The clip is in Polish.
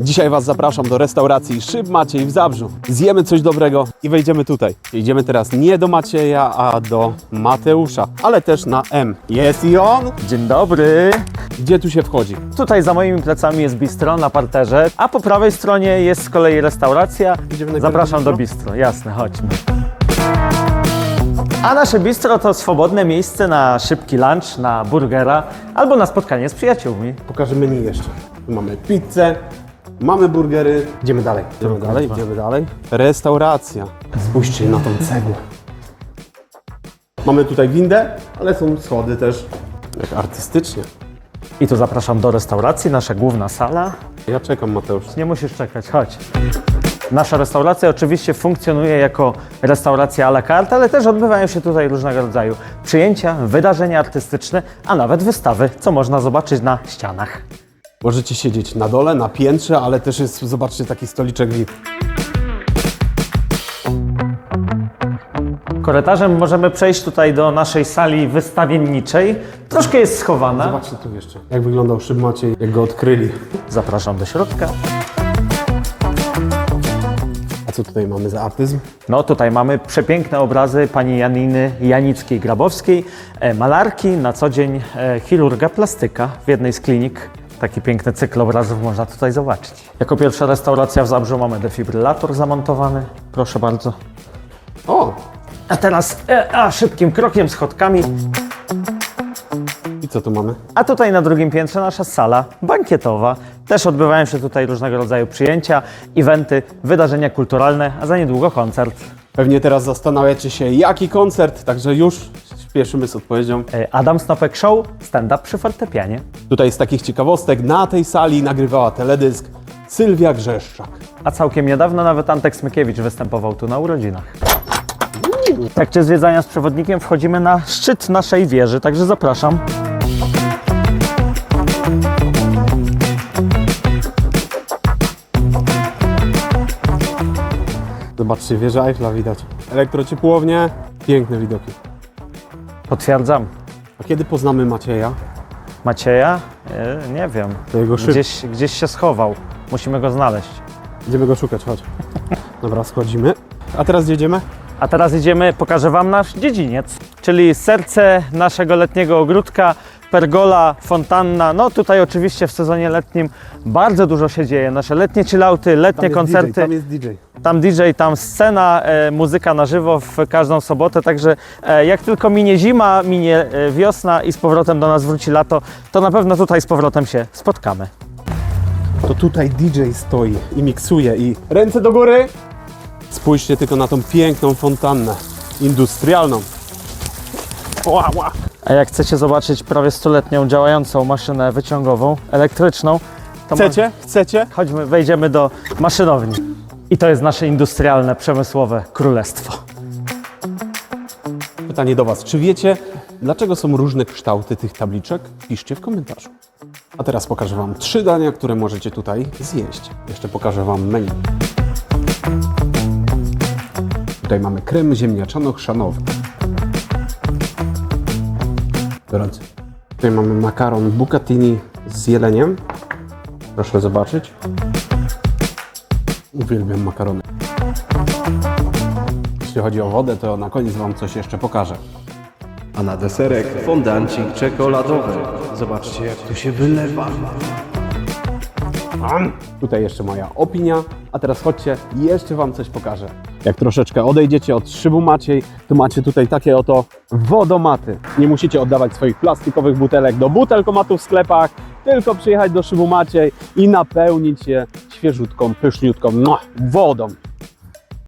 Dzisiaj Was zapraszam do restauracji Szyb Maciej w Zabrzu. Zjemy coś dobrego i wejdziemy tutaj. Idziemy teraz nie do Macieja, a do Mateusza, ale też na M. Jest i on! Dzień dobry. Gdzie tu się wchodzi? Tutaj za moimi plecami jest bistro na parterze, a po prawej stronie jest z kolei restauracja. Idziemy Zapraszam do do bistro. Jasne, chodźmy. A nasze bistro to swobodne miejsce na szybki lunch, na burgera albo na spotkanie z przyjaciółmi. Pokażę menu jeszcze. Tu mamy pizzę, mamy burgery. Idziemy dalej. Idziemy dalej, idziemy dalej. Restauracja. Spójrzcie na tą cegłę. Mamy tutaj windę, ale są schody też. Jak artystycznie. I tu zapraszam do restauracji, nasza główna sala. Ja czekam, Mateusz. Nie musisz czekać, chodź. Nasza restauracja oczywiście funkcjonuje jako restauracja à la carte, ale też odbywają się tutaj różnego rodzaju przyjęcia, wydarzenia artystyczne, a nawet wystawy, co można zobaczyć na ścianach. Możecie siedzieć na dole, na piętrze, ale też jest, zobaczcie, taki stoliczek VIP. Korytarzem możemy przejść tutaj do naszej sali wystawienniczej. Troszkę jest schowana. Zobaczcie tu jeszcze, jak wyglądał szyb Maciej, jak go odkryli. Zapraszam do środka. A co tutaj mamy za artyzm? No tutaj mamy przepiękne obrazy pani Janiny Janickiej-Grabowskiej, e, malarki, na co dzień e, chirurga plastyka w jednej z klinik. Taki piękny cykl obrazów można tutaj zobaczyć. Jako pierwsza restauracja w Zabrzu mamy defibrylator zamontowany. Proszę bardzo. O! A teraz e, a, szybkim krokiem schodkami. I co tu mamy? A tutaj na drugim piętrze nasza sala bankietowa. Też odbywają się tutaj różnego rodzaju przyjęcia, eventy, wydarzenia kulturalne, a za niedługo koncert. Pewnie teraz zastanawiacie się, jaki koncert, także już śpieszymy z odpowiedzią. E, Adam Snopek Show, stand-up przy fortepianie. Tutaj z takich ciekawostek na tej sali nagrywała teledysk Sylwia Grzeszczak. A całkiem niedawno nawet Antek Smykiewicz występował tu na urodzinach. W trakcie zwiedzania z przewodnikiem wchodzimy na szczyt naszej wieży, także zapraszam. Zobaczcie, wieża Eiffla widać. Elektrociepłownie, piękne widoki. Potwierdzam. A kiedy poznamy Macieja? Macieja? E, nie wiem. To jego szyb. Gdzieś, gdzieś się schował. Musimy go znaleźć. Idziemy go szukać, chodź. Dobra, schodzimy. A teraz jedziemy? A teraz idziemy, pokażę Wam nasz dziedziniec, czyli serce naszego letniego ogródka, pergola, fontanna. No tutaj oczywiście w sezonie letnim bardzo dużo się dzieje. Nasze letnie chillouty, letnie jest koncerty. DJ, tam jest DJ. Tam DJ, tam scena, e, muzyka na żywo w każdą sobotę, także e, jak tylko minie zima, minie e, wiosna i z powrotem do nas wróci lato, to na pewno tutaj z powrotem się spotkamy. To tutaj DJ stoi i miksuje i ręce do góry. Spójrzcie tylko na tą piękną fontannę industrialną. Ła, ła. A jak chcecie zobaczyć prawie stuletnią działającą maszynę wyciągową, elektryczną, to Chcecie? Chcecie? chodźmy, wejdziemy do maszynowni. I to jest nasze industrialne, przemysłowe królestwo. Pytanie do Was. Czy wiecie, dlaczego są różne kształty tych tabliczek? Piszcie w komentarzu. A teraz pokażę Wam trzy dania, które możecie tutaj zjeść. Jeszcze pokażę Wam menu. Tutaj mamy krem ziemniaczano-chrzanowy. Gorący. Tutaj mamy makaron bucatini z jeleniem. Proszę zobaczyć. Uwielbiam makarony. Jeśli chodzi o wodę, to na koniec Wam coś jeszcze pokażę. A na deserek fondancik czekoladowy. Zobaczcie jak tu się wylewa. Tutaj jeszcze moja opinia, a teraz chodźcie, jeszcze Wam coś pokażę. Jak troszeczkę odejdziecie od szybu Maciej, to macie tutaj takie oto wodomaty. Nie musicie oddawać swoich plastikowych butelek do butelkomatów w sklepach, tylko przyjechać do szybu Maciej i napełnić je świeżutką, pyszniutką no, wodą.